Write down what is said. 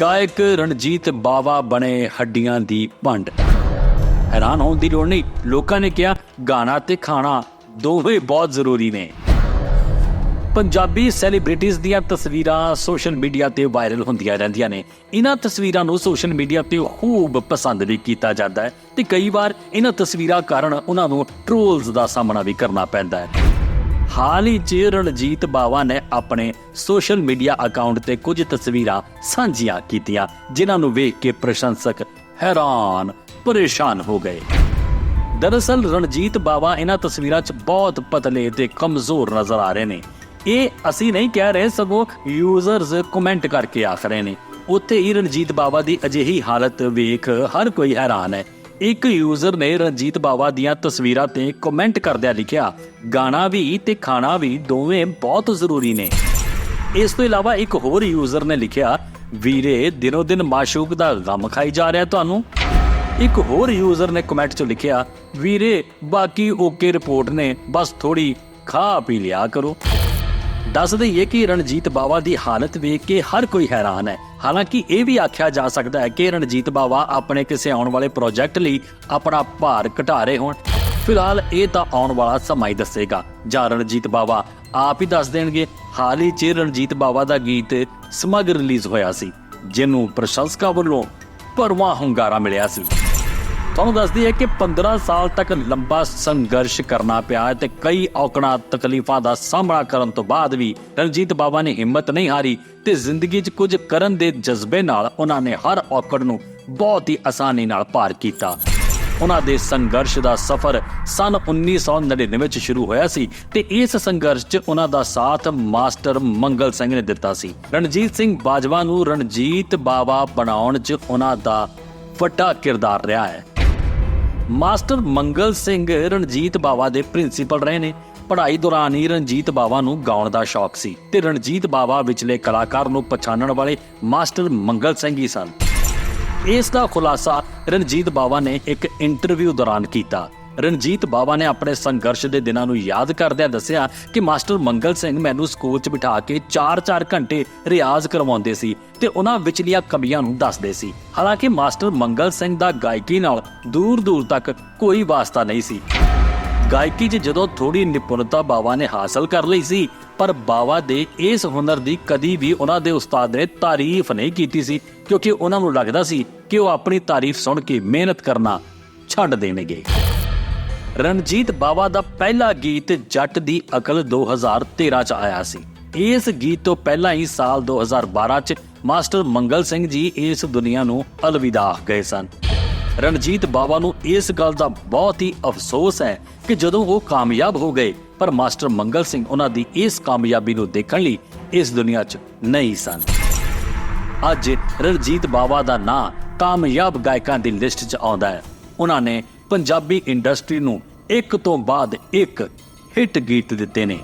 ਗਾਇਕ ਰਣਜੀਤ ਬਾਵਾ ਬਣੇ ਹੱਡੀਆਂ ਦੀ ਭੰਡ ਹੈਰਾਨ ਹੋਣ ਦੀ ਲੋੜ ਨਹੀਂ। ਲੋਕਾਂ ਨੇ ਕਿਹਾ, ਗਾਣਾ ਤੇ ਖਾਣਾ ਦੋਵੇਂ ਬਹੁਤ ਜ਼ਰੂਰੀ ਨੇ। ਪੰਜਾਬੀ ਸੈਲੀਬ੍ਰਿਟੀਜ਼ ਦੀਆਂ ਤਸਵੀਰਾਂ ਸੋਸ਼ਲ ਮੀਡੀਆ ਤੇ ਵਾਇਰਲ ਹੁੰਦੀਆਂ ਰਹਿੰਦੀਆਂ ਨੇ। ਇਹਨਾਂ ਤਸਵੀਰਾਂ ਨੂੰ ਸੋਸ਼ਲ ਮੀਡੀਆ ਤੇ ਖੂਬ ਪਸੰਦ ਵੀ ਕੀਤਾ ਜਾਂਦਾ ਹੈ ਤੇ ਕਈ ਵਾਰ ਇਹਨਾਂ ਤਸਵੀਰਾਂ ਕਾਰਨ ਉਹਨਾਂ ਨੂੰ ਟ੍ਰੋਲਸ ਦਾ ਸਾਹਮਣਾ ਵੀ ਕਰਨਾ ਪੈਂਦਾ ਹੈ। ਹਾਲ ਹੀ 'ਚ ਰਣਜੀਤ ਬਾਵਾ ਨੇ ਆਪਣੇ ਸੋਸ਼ਲ ਮੀਡੀਆ ਅਕਾਊਂਟ ਤੇ ਕੁਝ ਤਸਵੀਰਾਂ ਸਾਂਝੀਆਂ ਕੀਤੀਆਂ, ਜਿਨ੍ਹਾਂ ਨੂੰ ਵੇਖ ਕੇ ਪ੍ਰਸ਼ੰਸਕ ਹੈਰਾਨ ਪਰੇਸ਼ਾਨ ਹੋ ਗਏ। ਦਰਅਸਲ, ਰਣਜੀਤ ਬਾਵਾ ਇਹਨਾਂ ਤਸਵੀਰਾਂ 'ਚ ਬਹੁਤ ਪਤਲੇ ਤੇ ਕਮਜ਼ੋਰ ਨਜ਼ਰ ਆ ਰਹੇ ਨੇ। ਇਹ ਅਸੀਂ ਨਹੀਂ ਕਹਿ ਰਹੇ, ਸਗੋਂ ਯੂਜ਼ਰਸ ਕਮੈਂਟ ਕਰਕੇ ਆਖ ਰਹੇ ਨੇ। ਉੱਥੇ ਹੀ ਰਣਜੀਤ ਬਾਵਾ ਦੀ ਅਜਿਹੀ ਹਾਲਤ ਵੇਖ ਹਰ ਕੋਈ ਹੈਰਾਨ ਹੈ। ਇੱਕ ਯੂਜ਼ਰ ਨੇ ਰਣਜੀਤ ਬਾਵਾ ਦੀਆਂ ਤਸਵੀਰਾਂ ਤੇ ਕਮੈਂਟ ਕਰਦਿਆਂ ਲਿਖਿਆ, ਗਾਣਾ ਵੀ ਤੇ ਖਾਣਾ ਵੀ ਦੋਵੇਂ ਬਹੁਤ ਜ਼ਰੂਰੀ ਨੇ। ਇਸ ਤੋਂ ਇਲਾਵਾ ਇੱਕ ਹੋਰ ਯੂਜ਼ਰ ਨੇ ਲਿਖਿਆ, ਵੀਰੇ ਦਿਨੋ ਦਿਨ ਮਾਸ਼ੂਕ ਦਾ ਗਮ ਖਾਈ ਜਾ ਰਿਹਾ ਤੁਹਾਨੂੰ? ਇੱਕ ਹੋਰ ਯੂਜ਼ਰ ਨੇ ਕਮੈਂਟ 'ਚ ਲਿਖਿਆ, ਵੀਰੇ, ਬਾਕੀ ਓਕੇ ਰਿਪੋਰਟ ਨੇ, ਬਸ ਥੋੜੀ ਖਾ ਪੀ ਲਿਆ ਕਰੋ। ਦੱਸ ਦਈਏ ਕਿ ਰਣਜੀਤ ਬਾਵਾ ਦੀ ਹਾਲਤ ਵੇਖ ਕੇ ਹਰ ਕੋਈ ਹੈਰਾਨ ਹੈ। ਹਾਲਾਂਕਿ ਇਹ ਵੀ ਆਖਿਆ ਜਾ ਸਕਦਾ ਹੈ ਕਿ ਰਣਜੀਤ ਬਾਵਾ ਆਪਣੇ ਕਿਸੇ ਆਉਣ ਵਾਲੇ ਪ੍ਰੋਜੈਕਟ ਲਈ ਆਪਣਾ ਭਾਰ ਘਟਾ ਰਹੇ ਹੋਣ। ਫਿਲਹਾਲ ਇਹ ਤਾਂ ਆਉਣ ਵਾਲਾ ਸਮਾਂ ਹੀ ਦੱਸੇਗਾ। ਜਾਂ ਰਣਜੀਤ ਬਾਵਾ ਆਪ ਹੀ ਦੱਸ ਦੇਣਗੇ, ਹਾਲ ਹੀ 'ਚ ਰਣਜੀਤ ਬਾਵਾ ਦਾ ਗੀਤ ਸਮਗ ਰਿਲੀਜ਼ ਹੋਇਆ ਸੀ, ਜਿਹਨੂੰ ਪ੍ਰਸ਼ੰਸਕਾਂ ਵੱਲੋਂ ਭਰਵਾਂ ਹੁੰਗਾਰਾ ਮਿਲਿਆ ਸੀ। ਤੁਹਾਨੂੰ ਦੱਸਦੀ ਹੈ ਕਿ 15 ਸਾਲ ਤੱਕ ਲੰਬਾ ਸੰਘਰਸ਼ ਕਰਨਾ ਪਿਆ ਹੈ ਤੇ ਕਈ ਔਕੜਾਂ ਤਕਲੀਫਾਂ ਦਾ ਸਾਹਮਣਾ ਕਰਨ ਤੋਂ ਬਾਅਦ ਵੀ ਰਣਜੀਤ ਬਾਵਾ ਨੇ ਹਿੰਮਤ ਨਹੀਂ ਹਾਰੀ ਤੇ ਜ਼ਿੰਦਗੀ 'ਚ ਕੁਝ ਕਰਨ ਦੇ ਜਜ਼ਬੇ ਨਾਲ ਉਹਨਾਂ ਨੇ ਹਰ ਔਕੜ ਨੂੰ ਬਹੁਤ ਹੀ ਆਸਾਨੀ ਨਾਲ ਪਾਰ ਕੀਤਾ। ਉਹਨਾਂ ਦੇ ਸੰਘਰਸ਼ ਦਾ ਸਫ਼ਰ ਸਨ 1999 ਵਿੱਚ ਸ਼ੁਰੂ ਹੋਇਆ ਸੀ ਤੇ ਇਸ ਸੰਘਰਸ਼ 'ਚ ਉਹਨਾਂ ਦਾ ਸਾਥ ਮਾਸਟਰ ਮੰਗਲ ਸਿੰਘ ਨੇ ਦਿੱਤਾ ਸੀ। ਰਣਜੀਤ ਸਿੰਘ ਬਾਜਵਾ ਨੂੰ ਰਣਜੀਤ ਬਾਵਾ ਬਣਾਉਣ 'ਚ ਉਹਨਾਂ ਦਾ ਵੱਡਾ ਕਿਰਦਾਰ ਰਿਹਾ ਹੈ। ਮਾਸਟਰ ਮੰਗਲ ਸਿੰਘ ਰਣਜੀਤ ਬਾਵਾ ਦੇ ਪ੍ਰਿੰਸੀਪਲ ਰਹੇ ਨੇ। ਪੜ੍ਹਾਈ ਦੌਰਾਨ ਹੀ ਰਣਜੀਤ ਬਾਵਾ ਨੂੰ ਗਾਉਣ ਦਾ ਸ਼ੌਕ ਸੀ ਤੇ ਰਣਜੀਤ ਬਾਵਾ ਵਿਚਲੇ ਕਲਾਕਾਰ ਨੂੰ ਪਛਾਣਨ ਵਾਲੇ ਮਾਸਟਰ ਮੰਗਲ ਸਿੰਘ ਹੀ ਸਨ। ਇਸ ਦਾ ਖੁਲਾਸਾ ਰਣਜੀਤ ਬਾਵਾ ਨੇ ਇੱਕ ਇੰਟਰਵਿਊ ਦੌਰਾਨ ਕੀਤਾ। ਰਣਜੀਤ ਬਾਵਾ ਨੇ ਆਪਣੇ ਸੰਘਰਸ਼ ਦੇ ਦਿਨਾਂ ਨੂੰ ਯਾਦ ਕਰਦਿਆਂ ਦੱਸਿਆ ਕਿ ਮਾਸਟਰ ਮੰਗਲ ਸਿੰਘ ਮੈਨੂੰ ਸਕੂਲ 'ਚ ਬਿਠਾ ਕੇ 4-4 ਘੰਟੇ ਰਿਆਜ਼ ਕਰਵਾਉਂਦੇ ਸੀ ਤੇ ਉਹਨਾਂ ਵਿਚਲੀਆਂ ਕਮੀਆਂ ਨੂੰ ਦੱਸਦੇ ਸੀ। ਹਾਲਾਂਕਿ ਮਾਸਟਰ ਮੰਗਲ ਸਿੰਘ ਦਾ ਗਾਇਕੀ ਨਾਲ ਦੂਰ-ਦੂਰ ਤੱਕ ਕੋਈ ਵਾਸਤਾ ਨਹੀਂ ਸੀ। ਗਾਇਕੀ 'ਚ ਜਦੋਂ ਥੋੜੀ ਨਿਪੁੰਨਤਾ ਬਾਵਾ ਨੇ ਹਾਸਲ ਕਰ ਲਈ ਸੀ, ਪਰ ਬਾਵਾ ਦੇ ਇਸ ਹੁਨਰ ਦੀ ਕਦੀ ਵੀ ਉਹਨਾਂ ਦੇ ਉਸਤਾਦ ਨੇ ਤਾਰੀਫ ਨਹੀਂ ਕੀਤੀ ਸੀ, ਕਿਉਂਕਿ ਉਹਨਾਂ ਨੂੰ ਲੱਗਦਾ ਸੀ ਕਿ ਉਹ ਆਪਣੀ ਤਾਰੀਫ ਸੁਣ ਕੇ ਮਿਹਨਤ ਕਰਨਾ ਛੱਡ ਦੇਣਗੇ। ਰਣਜੀਤ ਬਾਵਾ ਦਾ ਪਹਿਲਾ ਗੀਤ ਜੱਟ ਦੀ ਅਕਲ 2013 ਚ ਆਇਆ ਸੀ। ਇਸ ਗੀਤ ਤੋਂ ਪਹਿਲਾਂ ਹੀ ਸਾਲ 2012 ਚ ਮਾਸਟਰ ਮੰਗਲ ਸਿੰਘ ਜੀ ਇਸ ਦੁਨੀਆ ਨੂੰ ਅਲਵਿਦਾ ਗਏ ਸਨ। ਰਣਜੀਤ ਬਾਵਾ ਨੂੰ ਇਸ ਗੱਲ ਦਾ ਬਹੁਤ ਹੀ ਅਫਸੋਸ ਹੈ ਕਿ ਜਦੋਂ ਉਹ ਕਾਮਯਾਬ ਹੋ ਗਏ, ਪਰ ਮਾਸਟਰ ਮੰਗਲ ਸਿੰਘ ਉਹਨਾਂ ਦੀ ਇਸ ਕਾਮਯਾਬੀ ਨੂੰ ਦੇਖਣ ਲਈ ਇਸ ਦੁਨੀਆ 'ਚ ਨਹੀਂ ਸਨ। ਅੱਜ ਰਣਜੀਤ ਬਾਵਾ ਦਾ ਨਾਂ ਕਾਮਯਾਬ ਗਾਇਕਾਂ ਦੀ ਲਿਸਟ 'ਚ ਆਉਂਦਾ ਹੈ। ਉਹਨਾਂ ਨੇ ਪੰਜਾਬੀ ਇੰਡਸਟਰੀ ਨੂੰ ਇੱਕ ਤੋਂ ਬਾਅਦ ਇੱਕ ਹਿੱਟ ਗੀਤ ਦਿੱਤੇ ਨੇ।